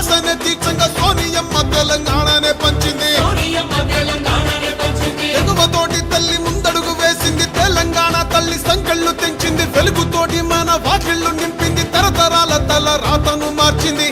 హింసనే తీక్షంగా సోనియమ్మ తెలంగాణనే పంచింది. ఎగువతోటి తల్లి ముందడుగు వేసింది. తెలంగాణ తల్లి సంకళ్ళు తెంచింది. వెలుగుతోటి మన వాకిళ్ళు నింపింది. తరతరాల తల రాతను మార్చింది.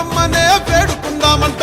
అమ్మనే సోనియమ్మనే వేడుకుందామంట.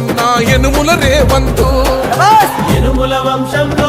అన్న ఎనుముల రేవంతు? ఎనుముల వంశంలో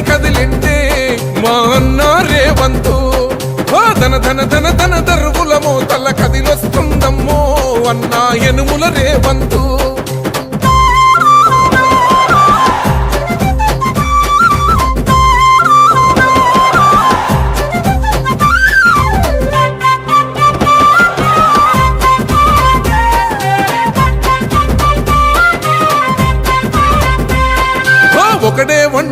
కదిలిండే మా అన్న రేవంతు. ధన ధన ధన ధన దరువుల తల కదిలొస్తుందమ్మో అన్నా ఎనుముల రేవంతు.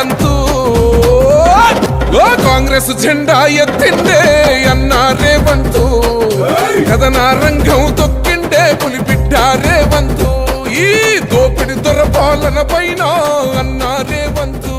రేవంతు ఓ కాంగ్రెస్ జెండా ఎత్తిండే అన్నా రేవంతు. కథన రంగం తొక్కిండే పులిబిడ్డ రేవంతు. ఈ దోపిడి దొర పాలన పైన అన్నా రేవంతు.